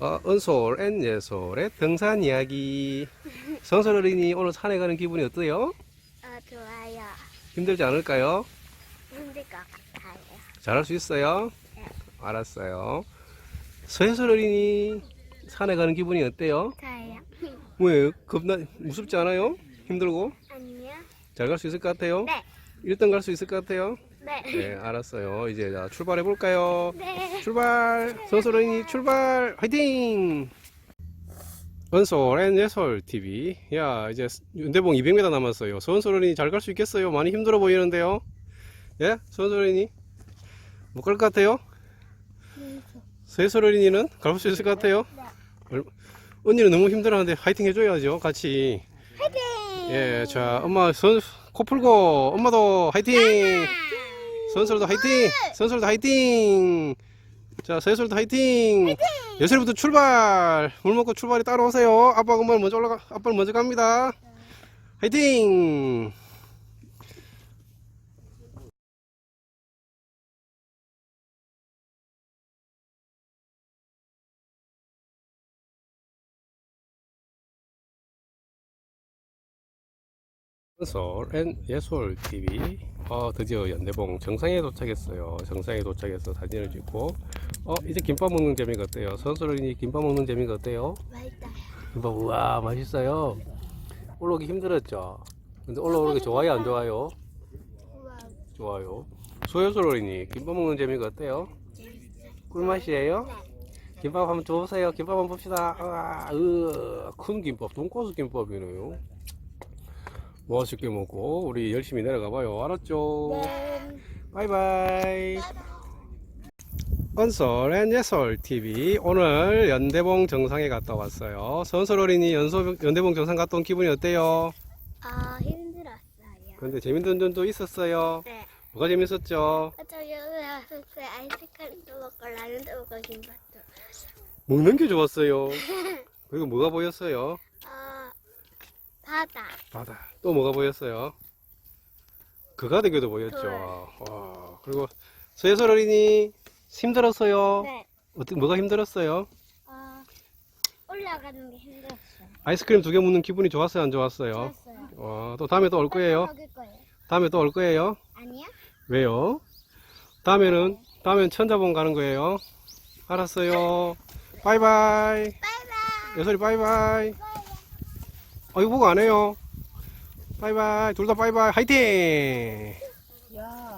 어, 은솔 앤 예솔의 등산 이야기. 성설 어린이 오늘 산에 가는 기분이 어때요? 어, 좋아요. 힘들지 않을까요? 힘들 것 같아요. 잘할 수 있어요? 네. 알았어요. 서예솔 어린이 산에 가는 기분이 어때요? 저요. 왜? 겁나 무섭지 않아요? 힘들고? 아니요. 잘 갈 수 있을 것 같아요? 네. 1등 갈 수 있을 것 같아요? 네. 네, 알았어요. 이제 자, 출발해 볼까요? 네. 출발! 서솔어린이 출발! 화이팅! 은솔 앤 예솔 TV. 야, 이제 윤대봉 200m 남았어요. 서은솔어린이 잘 갈 수 있겠어요? 많이 힘들어 보이는데요? 예? 서은솔어린이? 못 갈 것 같아요? 서예솔어린이는 갈 수 있을 것 같아요? 얼- 언니는 너무 힘들어하는데 화이팅 해줘야죠, 같이. 화이팅! 예, 자, 엄마 선, 코 풀고, 엄마도 화이팅! 선솔도 화이팅! 선솔도 화이팅! 자, 서예솔도 화이팅! 예솔부터 출발! 물 먹고 출발이 따라오세요. 아빠가 엄마는 먼저 올라가, 아빠는 먼저 갑니다. 화이팅! 예솔 앤 예솔 TV 어, 드디어 연대봉 정상에 도착했어요. 정상에 도착해서 사진을 찍고 어 이제 김밥 먹는 재미가 어때요? 선솔이 김밥 먹는 재미가 어때요? 맛있다. 김밥 우와 맛있어요. 올라오기 힘들었죠. 근데 올라오는 게 좋아요 안 좋아요? 좋아요. 소요솔 어린이 김밥 먹는 재미가 어때요? 꿀맛이에요? 네. 김밥 한번 줘보세요. 김밥 한번 봅시다. 우와, 으, 큰 김밥, 돈가스 김밥이네요. 맛있게 먹고 우리 열심히 내려가 봐요. 알았죠? 네. 바이바이. 언솔 앤 예솔 TV 오늘 연대봉 정상에 갔다 왔어요. 선솔 어린이 연소, 연대봉 정상 갔다 온 기분이 어때요? 아, 힘들었어요. 근데 재밌는 점도 있었어요. 네. 뭐가 재밌었죠? 저 여기 와서 그 아이스크림도 먹고 라면도 먹고 김밥도. 먹는 게 좋았어요. 그리고 뭐가 보였어요? 어, 바다. 바다. 또 뭐가 보였어요? 그가대교도 보였죠. 돌. 와, 그리고 서예솔 어린이 힘들었어요. 네. 어떻게 뭐가 힘들었어요? 어, 올라가는 게 힘들었어요. 아이스크림 두개 먹는 기분이 좋았어요, 안 좋았어요? 좋았어요. 와, 또 다음에 또 올 거예요. 먹을 거예요. 다음에 또 올 거예요. 아니야? 왜요? 다음에는 다음엔 천자봉 가는 거예요. 알았어요. 바이바이. 바이바이. 예솔이 바이바이. 어, 이거 보고 안 해요. 바이바이. 둘 다 바이바이. 화이팅! 야,